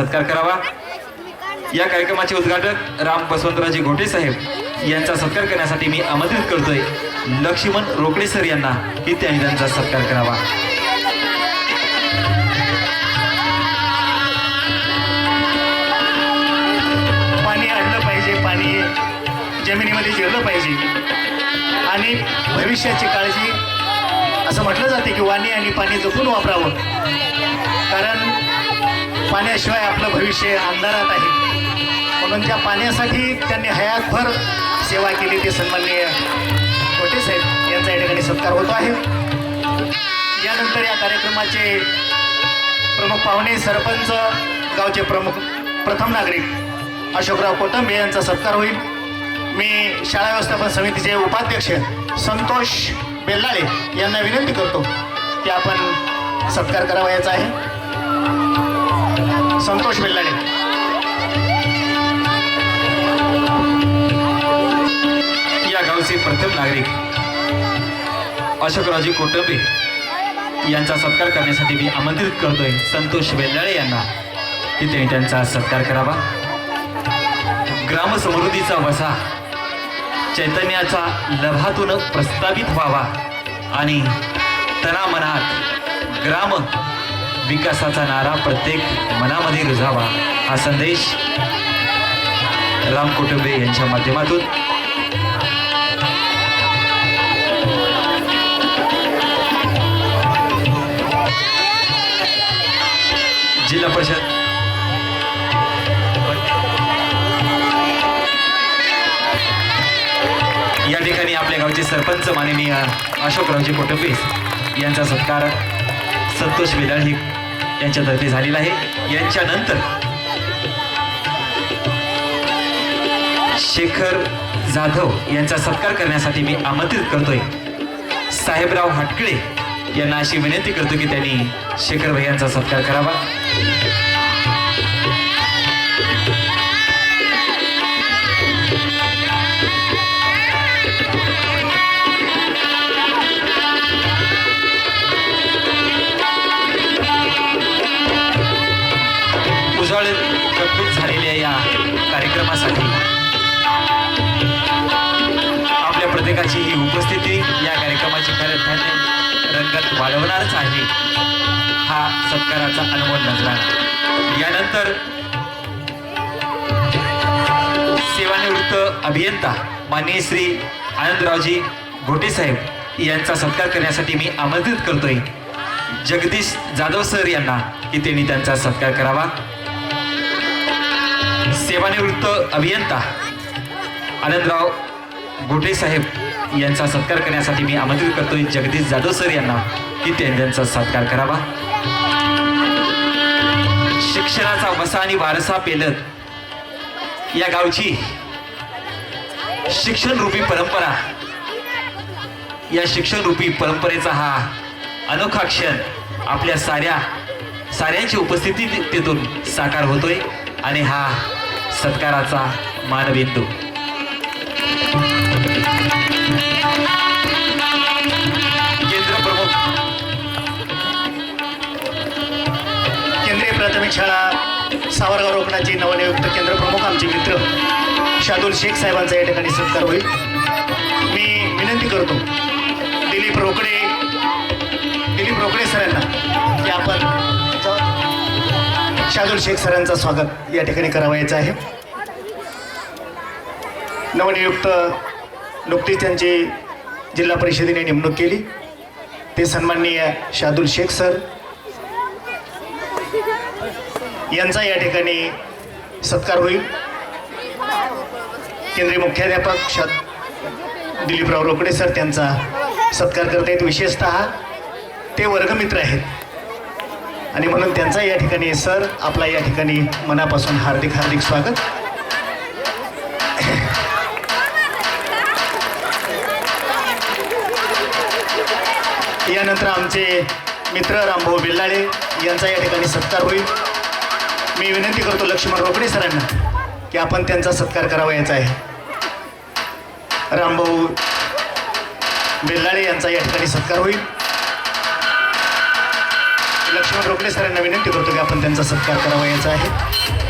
सत्कार करावा. या कार्यक्रमाचे उद्घाटक राम बसवंतराजी घोटे साहेब यांचा सत्कार करण्यासाठी मी आमंत्रित करतोय. लक्ष्मण रोकडे सर यांना की त्यांनी त्यांचा सत्कार करावा. पाणी आणलं पाहिजे पाणी जमिनीमध्ये जिरलं पाहिजे. आणि भविष्याची काळजी असं म्हटलं जाते की वाणी आणि पाणी जपून वापरावं. कारण पाण्याशिवाय आपलं भविष्य अंधारात आहे. म्हणून त्या पाण्यासाठी त्यांनी हयातभर सेवा केली ते सन्माननीय कोटे साहेब? यांचा या ठिकाणी सत्कार होतो आहे. यानंतर या कार्यक्रमाचे प्रमुख पाहुणे सरपंच गावचे प्रमुख प्रथम नागरिक अशोकराव कोटंबे यांचा सत्कार होईल. मी शाळा व्यवस्थापन समितीचे उपाध्यक्ष संतोष बेल्लाळे यांना विनंती करतो की आपण सत्कार करावा याचा आहे. संतोष बेल्लाळे या गावचे प्रथम नागरिक अशोकरावजी कोटंबे यांचा सत्कार करण्यासाठी मी आमंत्रित करतोय. संतोष वेल्लाळे यांना. की त्यांनी त्यांचा सत्कार करावा. ग्रामसमृद्धीचा वसा चैतन्याचा लभातून प्रस्तावित व्हावा आणि तनामनात ग्राम विकासाचा नारा प्रत्येक मनामध्ये रुजावा. हा संदेश राम कुटुंबे यांच्या माध्यमातून. जिल्हा परिषद. या ठिकाणी आपल्या गावचे सरपंच माननीय अशोकरावजी कोटंबे यांचा सत्कार. संतोष वेदाळी यांच्यातर्फे झालेला आहे. यांच्यानंतर शेखर जाधव यांचा सत्कार करण्यासाठी मी आमंत्रित करतोय. साहेबराव हाटकळे यांना अशी विनंती करतो की त्यांनी शेखर भाई यांचा सत्कार करावा. कार्यक्रमासाठी. आपल्या प्रत्येकाची ही उपस्थिती या कार्यक्रमाची खऱ्या अर्थाने रंगत वाढवणारच आहे. हा सत्काराचा अनमोल नजराणा. यानंतर सेवानिवृत्त अभियंता माननीय श्री आनंदरावजी घोटे साहेब यांचा सत्कार करण्यासाठी मी आमंत्रित करतोय. जगदीश जाधव सर यांना की त्यांनी त्यांचा सत्कार करावा. सेवानिवृत्त अभियंता आनंदराव गोटे साहेब यांचा सत्कार करण्यासाठी मी आमंत्रित करतोय. जगदीश जाधव सर यांना की त्यांचा सत्कार करावा. शिक्षणाचा वसा आणि वारसा पेलत या गावची शिक्षण रूपी परंपरा या शिक्षण रूपी परंपरेचा हा अनोखा क्षण आपल्या साऱ्या साऱ्यांची उपस्थितीतून साकार होतोय. आणि हा सत्काराचा मानबिंदू. प्रमुख. केंद्रीय प्राथमिक शाळा सावरगाव रोकडाचे नवनियुक्त केंद्र प्रमुख आमचे मित्र शादुल शेख साहेबांचा या ठिकाणी सत्कार होईल. मी विनंती करतो शादुल शेख सरांचं स्वागत या ठिकाणी करावयाचं आहे. नवनियुक्त नुकतीच त्यांची जिल्हा परिषदेने नेमणूक केली. ते सन्माननीय शादुल शेख सर यांचा या ठिकाणी सत्कार होईल. केंद्रीय मुख्याध्यापक शा दिलीपराव रोकडे सर त्यांचा सत्कार करता येत विशेषत ते वर्गमित्र आहेत. आणि म्हणून त्यांचा या ठिकाणी सर आपला या ठिकाणी मनापासून हार्दिक हार्दिक स्वागत. यानंतर आमचे मित्र रामभाऊ बिल्लाळे यांचा या ठिकाणी सत्कार होईल. मी विनंती करतो लक्ष्मण रोकडे सरांना की आपण त्यांचा सत्कार करावा याचा आहे. रामभाऊ बिल्लाळे यांचा या ठिकाणी सत्कार होईल. लक्ष्मण रोखले सरांना विनंती करतो की आपण त्यांचा सत्कार करावा याचा आहे.